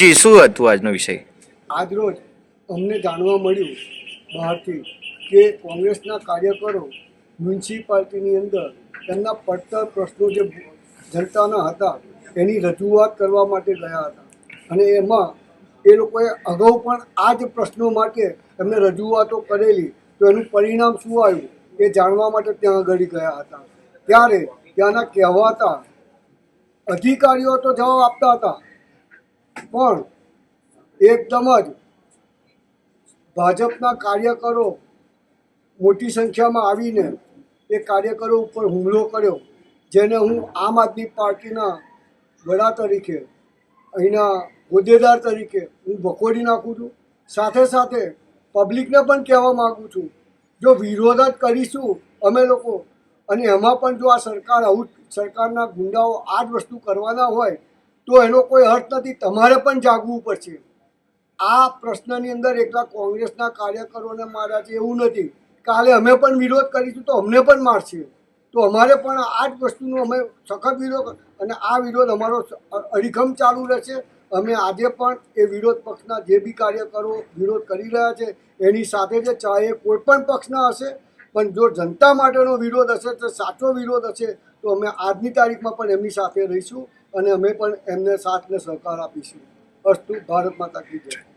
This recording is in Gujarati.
જી, શું હતું આજનો વિષય? આજરોજ અમને જાણવા મળ્યું બહારથી કે કોંગ્રેસના કાર્યકરો મ્યુનિસિપાલિટીની અંદર તેમના પડતર પ્રશ્નો જે જનતાના હતા, એની રજૂઆત કરવા માટે ગયા હતા. અને એમાં એ લોકોએ અગાઉ પણ આ જ પ્રશ્નો માટે એમને રજૂઆતો કરેલી. તો એનું પરિણામ શું આવ્યું? એ જાણવા માટે ત્યાં આગળ ગયા હતા. ત્યારે ત્યાંના કહેવાતા અધિકારીઓ તો જવાબ આપતા હતા. પણ એકદમ જ ભાજપના કાર્યકરો મોટી સંખ્યામાં આવીને એ કાર્યકરો ઉપર હુમલો કર્યો, જેને હું આમ આદમી પાર્ટીના વડા તરીકે, અહીંના હોદ્દેદાર તરીકે હું વખોડી નાખું છું. સાથે સાથે પબ્લિકને પણ કહેવા માગું છું, જો વિરોધ જ કરીશું અમે લોકો, અને એમાં પણ જો આ સરકાર આવું સરકારના ગુંડાઓ આ જ વસ્તુ કરવાના હોય તો એનો કોઈ અર્થ નથી. તમારે પણ જાગવું પડશે. આ પ્રશ્નની અંદર એકલા કોંગ્રેસના કાર્યકરોને માર્યા છે એવું નથી. કાલે અમે પણ વિરોધ કરીશું તો અમને પણ મારશે. તો અમારે પણ આ જ વસ્તુનો અમે સખત વિરોધ અને આ વિરોધ અમારો અડીખમ ચાલુ રહેશે. અમે આજે પણ એ વિરોધ પક્ષના જે બી કાર્યકરો વિરોધ કરી રહ્યા છે, એની સાથે જે ચાહે કોઈ પણ પક્ષના હશે, પણ જો જનતા માટેનો વિરોધ હશે, તો સાચો વિરોધ હશે, તો અમે આજની તારીખમાં પણ એમની સાથે રહીશું. અને અમે પણ એમને સાથ ને સહકાર આપીશું. અસ્તુ ભારત માતા કી જય.